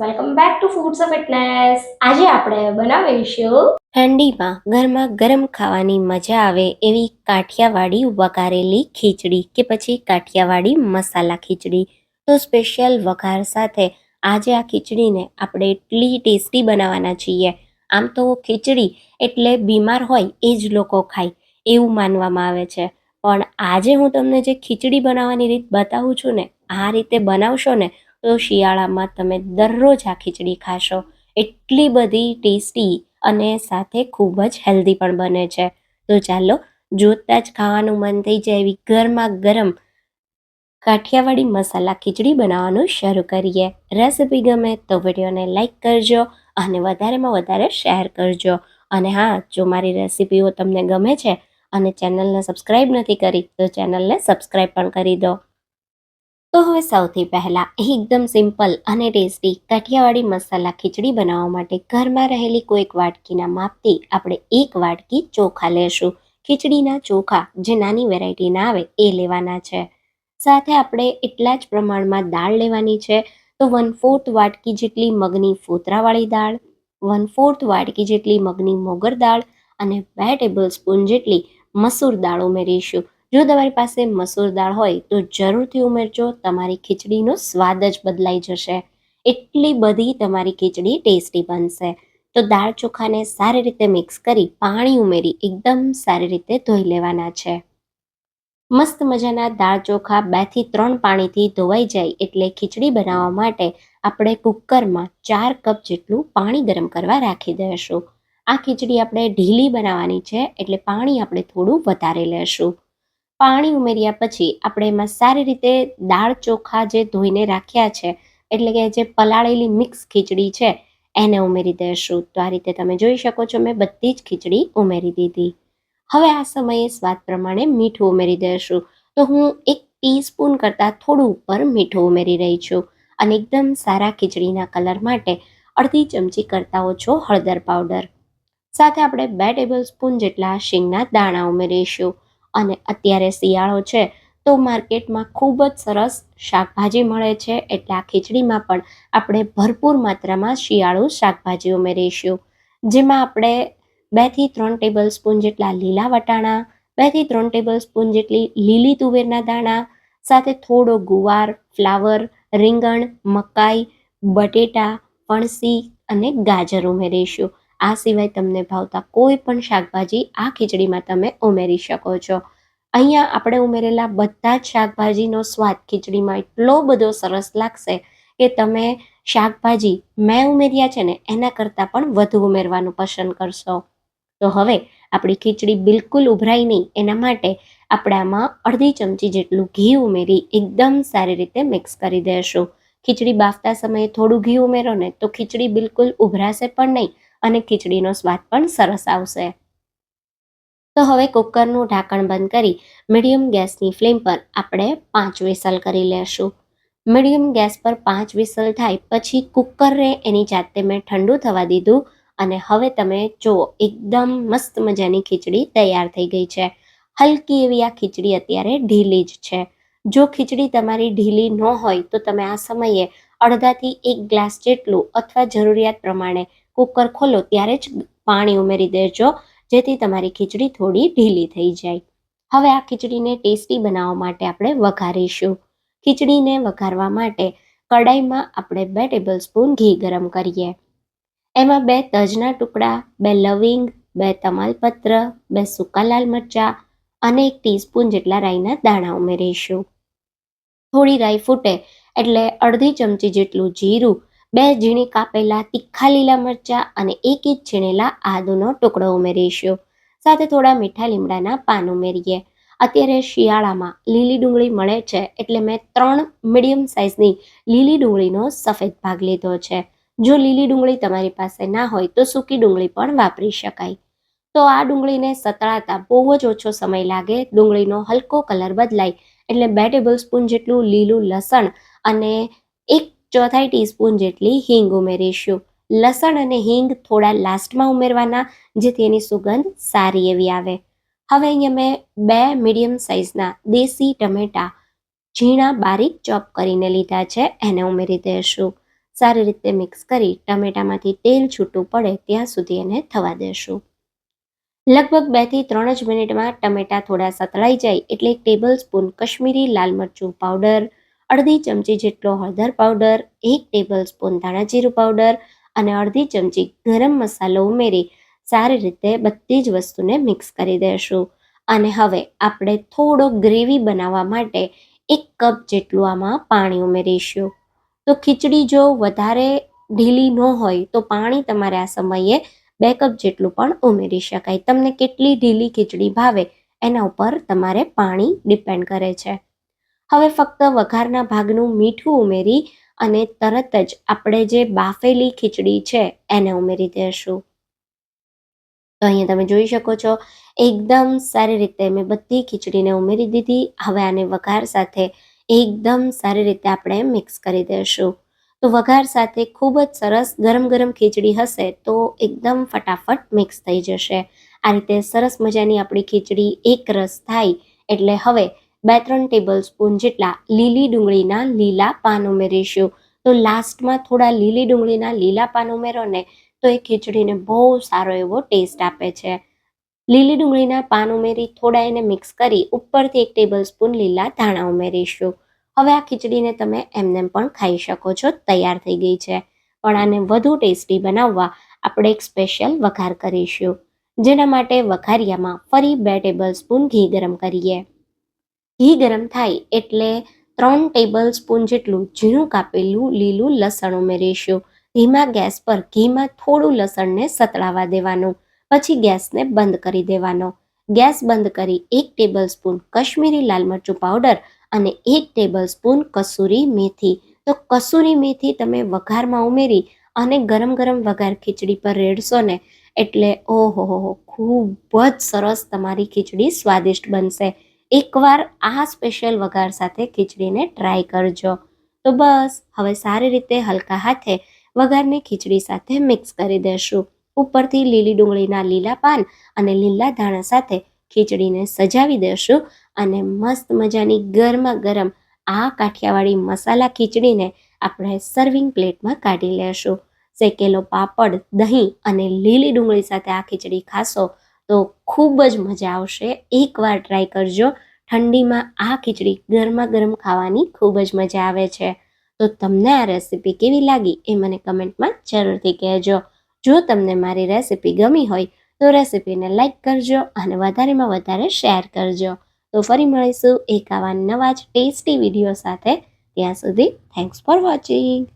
Welcome back to foods of fitness. આજે આપણે બનાવીશું ઠંડીમાં ઘરમાં ગરમ ખાવાની મજા આવે એવી કાઠિયાવાડી વઘારેલી ખીચડી કે પછી કાઠિયાવાડી મસાલા ખીચડી. તો સ્પેશિયલ વઘાર સાથે આજે આ ખીચડીને આપણે એટલી ટેસ્ટી બનાવવાના છીએ. આમ તો ખીચડી એટલે બીમાર હોય એ જ લોકો ખાય, એવું માનવામાં આવે છે. પણ આજે હું તમને જે ખીચડી બનાવવાની રીત બતાવું છું ને, આ રીતે બનાવશો ને તો શિયાળામાં તમે દરરોજ આ ખીચડી ખાશો. એટલી બધી ટેસ્ટી અને સાથે ખૂબ જ હેલ્ધી પણ બને છે. તો ચાલો, જોતાં જ ખાવાનું મન થઈ જાય એવી ગરમા ગરમ કાઠિયાવાડી મસાલા ખીચડી બનાવવાનું શરૂ કરીએ. રેસિપી ગમે તો વિડીયોને લાઈક કરજો અને વધારેમાં વધારે શેર કરજો. અને હા, જો મારી રેસિપીઓ તમને ગમે છે અને ચેનલને સબસ્ક્રાઈબ નથી કરી, તો ચેનલને સબસ્ક્રાઈબ પણ કરી દો. તો હવે સૌથી પહેલાં એકદમ સિમ્પલ અને ટેસ્ટી કાઠિયાવાડી મસાલા ખીચડી બનાવવા માટે ઘરમાં રહેલી કોઈક વાટકીના માપથી આપણે એક વાટકી ચોખા લેશું. ખીચડીના ચોખા જે નાની વેરાયટીના આવે એ લેવાના છે. સાથે આપણે એટલા જ પ્રમાણમાં દાળ લેવાની છે. તો વન ફોર્થ વાટકી જેટલી મગની ફોતરાવાળી દાળ વન ફોર્થ વાટકી જેટલી મગની મોગર દાળ અને બે ટેબલ સ્પૂન જેટલી મસૂર દાળ ઉમેરીશું. જો તમારી પાસે મસૂર દાળ હોય, તો જરૂરથી ઉમેરજો. તમારી ખીચડીનો સ્વાદ જ બદલાઈ જશે. એટલી બધી તમારી ખીચડી ટેસ્ટી બનશે. તો દાળ ચોખાને સારી રીતે મિક્સ કરી પાણી ઉમેરી એકદમ સારી રીતે ધોઈ લેવાના છે. મસ્ત મજાના દાળ ચોખા બેથી ત્રણ પાણીથી ધોવાઈ જાય એટલે ખીચડી બનાવવા માટે આપણે કુકરમાં ચાર કપ જેટલું પાણી ગરમ કરવા રાખી દઈશું. આ ખીચડી આપણે ઢીલી બનાવવાની છે એટલે પાણી આપણે થોડું વધારે લેશું. પાણી ઉમેર્યા પછી આપણે એમાં સારી રીતે દાળ ચોખા જે ધોઈને રાખ્યા છે, એટલે કે જે પલાળેલી મિક્સ ખીચડી છે, એને ઉમેરી દઈશું તો આ રીતે તમે જોઈ શકો છો, મેં બધી જ ખીચડી ઉમેરી દીધી. હવે આ સમયે સ્વાદ પ્રમાણે મીઠું ઉમેરી દઈશું તો હું એક ટીસ્પૂન કરતાં થોડું ઉપર મીઠું ઉમેરી રહી છું અને એકદમ સારા ખીચડીના કલર માટે અડધી ચમચી કરતાં ઓછો હળદર પાવડર. સાથે આપણે બે ટેબલ સ્પૂન જેટલા શીંગના દાણા ઉમેરીશું. અને અત્યારે શિયાળો છે, તો માર્કેટમાં ખૂબ જ સરસ શાકભાજી મળે છે. એટલે આ ખીચડીમાં પણ આપણે ભરપૂર માત્રામાં શિયાળુ શાકભાજી ઉમેરીશું. જેમાં આપણે બેથી ત્રણ ટેબલ સ્પૂન જેટલા લીલા વટાણા બેથી ત્રણ ટેબલ સ્પૂન જેટલી લીલી તુવેરના દાણા, સાથે થોડો ગુવાર, ફ્લાવર, રીંગણ, મકાઈ, બટેટા, ફણસી અને ગાજર ઉમેરીશું. આ સિવાય તમને ભાવતા કોઈ પણ શાકભાજી આ ખીચડીમાં તમે ઉમેરી શકો છો. અહીંયા આપણે ઉમેરેલા બધા જ શાકભાજીનો સ્વાદ ખીચડીમાં એટલો બધો સરસ લાગશે કે તમે શાકભાજી મેં ઉમેર્યા છે ને, એના કરતાં પણ વધુ ઉમેરવાનું પસંદ કરશો. તો હવે આપણી ખીચડી બિલકુલ ઉભરાય નહીં, એના માટે આપણામાં અડધી ચમચી જેટલું ઘી ઉમેરી એકદમ સારી રીતે મિક્સ કરી દેશું. ખીચડી બાફતા સમયે થોડું ઘી ઉમેરો ને, તો ખીચડી બિલકુલ ઉભરાશે પણ નહીં અને ખીચડીનો સ્વાદ પણ સરસ આવશે. તો હવે કુકરનું ઢાંકણ બંધ કરી મીડિયમ ગેસની ફ્લેમ પર આપણે પાંચ વિસલ કરી લેશું. મીડિયમ ગેસ પર પાંચ વિસલ થાય પછી કુકરને એની જાતે મેં ઠંડુ થવા દીધું અને હવે તમે જુઓ, એકદમ મસ્ત મજાની ખીચડી તૈયાર થઈ ગઈ છે. હલકી એવી આ ખીચડી અત્યારે ઢીલી જ છે. જો ખીચડી તમારી ઢીલી ન હોય તો તમે આ સમયે અડધાથી એક ગ્લાસ જેટલું અથવા જરૂરિયાત પ્રમાણે કુકર ખોલો ત્યારે જ પાણી ઉમેરી દેજો, જેથી તમારી ખીચડી થોડી ઢીલી થઈ જાય. હવે આ ખીચડીને ટેસ્ટી બનાવવા માટે આપણે વઘારીશું. ખીચડીને વઘારવા માટે કડાઈમાં આપણે બે ટેબલ સ્પૂન ઘી ગરમ કરીએ. એમાં બે તજના ટુકડા, બે લવિંગ, બે તમાલપત્ર, બે સૂકા લાલ મરચાં અને એક ટીસ્પૂન જેટલા રાઈના દાણા ઉમેરીશું. થોડી રાઈ ફૂટે એટલે અડધી ચમચી જેટલું જીરું બે ઝીણી કાપેલા તીખા લીલા મરચાં અને એક ઇંચ છીણેલા આદુનો ટુકડો ઉમેરીશું. સાથે થોડા મીઠા લીમડાના પાન ઉમેરીએ. અત્યારે શિયાળામાં લીલી ડુંગળી મળે છે એટલે મેં ત્રણ મીડિયમ સાઇઝની લીલી ડુંગળીનો સફેદ ભાગ લીધો છે. જો લીલી ડુંગળી તમારી પાસે ના હોય તો સૂકી ડુંગળી પણ વાપરી શકાય. તો આ ડુંગળીને સતળાતા બહુ જ ઓછો સમય લાગે, ડુંગળીનો હલકો કલર બદલાય એટલે બે ટેબલ સ્પૂન જેટલું લીલું લસણ અને એક ચોથાઈ ટીસ્પૂન જેટલી હિંગ ઉમેરીશું. લસણ અને હિંગ થોડા લાસ્ટમાં ઉમેરવાના, જેથી એની સુગંધ સારી એવી આવે. હવે અહીંયા મેં બે મીડિયમ સાઇઝના દેશી ટમેટા ઝીણા બારીક ચોપ કરીને લીધા છે, એને ઉમેરી દઈશું સારી રીતે મિક્સ કરી ટમેટામાંથી તેલ છૂટું પડે ત્યાં સુધી એને થવા દેશું. લગભગ બેથી ત્રણ જ મિનિટમાં ટમેટા થોડા સતળાઈ જાય એટલે એક ટેબલ સ્પૂન કશ્મીરી લાલ મરચું પાવડર અડધી ચમચી જેટલો હળદર પાવડર, એક ટેબલ સ્પૂન ધાણા જીરું પાવડર અને અડધી ચમચી ગરમ મસાલો ઉમેરી સારી રીતે બધી જ વસ્તુને મિક્સ કરી દઈશું અને હવે આપણે થોડો ગ્રેવી બનાવવા માટે એક કપ જેટલું આમાં પાણી ઉમેરીશું. તો ખીચડી જો વધારે ઢીલી ન હોય તો પાણી તમારે આ સમયે બે કપ જેટલું પણ ઉમેરી શકાય. તમને કેટલી ઢીલી ખીચડી ભાવે એના ઉપર તમારે પાણી ડિપેન્ડ કરે છે. હવે ફક્ત વઘારના ભાગનું મીઠું ઉમેરી અને તરત જ આપણે જે બાફેલી ખીચડી છે, એને ઉમેરી દઈશું તો અહીંયા તમે જોઈ શકો છો, એકદમ સારી રીતે મેં બધી ખીચડીને ઉમેરી દીધી. હવે આને વઘાર સાથે એકદમ સારી રીતે આપણે મિક્સ કરી દઈશું તો વઘાર સાથે ખૂબ જ સરસ ગરમ ગરમ ખીચડી હશે તો એકદમ ફટાફટ મિક્સ થઈ જશે. આ રીતે સરસ મજાની આપણી ખીચડી એક રસ થાય, એટલે હવે બે ત્રણ ટેબલ સ્પૂન જેટલા લીલી ડુંગળીના લીલા પાન ઉમેરીશું. તો લાસ્ટમાં થોડા લીલી ડુંગળીના લીલા પાન ઉમેરો ને તો એ ખીચડીને બહુ સારો એવો ટેસ્ટ આપે છે. લીલી ડુંગળીના પાન ઉમેરી થોડા એને મિક્સ કરી ઉપરથી એક ટેબલ સ્પૂન લીલા ધાણા ઉમેરીશું. હવે આ ખીચડીને તમે એમને પણ ખાઈ શકો છો, તૈયાર થઈ ગઈ છે. પણ આને વધુ ટેસ્ટી બનાવવા આપણે એક સ્પેશિયલ વઘાર કરીશું. જેના માટે વઘારિયામાં ફરી બે ટેબલ સ્પૂન ઘી ગરમ કરીએ. ઘી ગરમ થાય એટલે ત્રણ ટેબલ સ્પૂન જેટલું ઝીણું કાપેલું લીલું લસણ ઉમેરીશું. ધીમા ગેસ પર ઘીમાં થોડું લસણને સતળાવા દેવાનું. પછી ગેસને બંધ કરી દેવાનો. ગેસ બંધ કરી એક ટેબલ સ્પૂન કશ્મીરી લાલ મરચું પાવડર અને એક ટેબલ સ્પૂન કસૂરી મેથી. તો કસૂરી મેથી તમે વઘારમાં ઉમેરી અને ગરમ ગરમ વઘાર ખીચડી પર રેડશો ને એટલે ઓહો ખૂબ જ સરસ તમારી ખીચડી સ્વાદિષ્ટ બનશે. એકવાર આ સ્પેશિયલ વઘાર સાથે ખીચડીને ટ્રાય કરજો. તો બસ, હવે સારી રીતે હલકા હાથે વઘારને ખીચડી સાથે મિક્સ કરી દેશું. ઉપરથી લીલી ડુંગળીના લીલા પાન અને લીલા ધાણા સાથે ખીચડીને સજાવી દેશું અને મસ્ત મજાની ગરમા ગરમ આ કાઠિયાવાડી મસાલા ખીચડીને આપણે સર્વિંગ પ્લેટમાં કાઢી લેશું. શેકેલો પાપડ, દહીં અને લીલી ડુંગળી સાથે આ ખીચડી ખાશો તો ખૂબ જ મજા આવશે. એકવાર ટ્રાય કરજો. ઠંડીમાં આ ખીચડી ગરમા ગરમ ખાવાની ખૂબ જ મજા આવે છે. તો તમને આ રેસીપી કેવી લાગી એ મને કમેન્ટમાં જરૂરથી કહેજો. જો તમને મારી રેસીપી ગમી હોય તો રેસીપીને લાઇક કરજો અને વધારેમાં વધારે શેર કરજો. તો ફરી મળીશું એક આવા નવા જ ટેસ્ટી વીડિયો સાથે. ત્યાં સુધી થેન્ક્સ ફોર વોચિંગ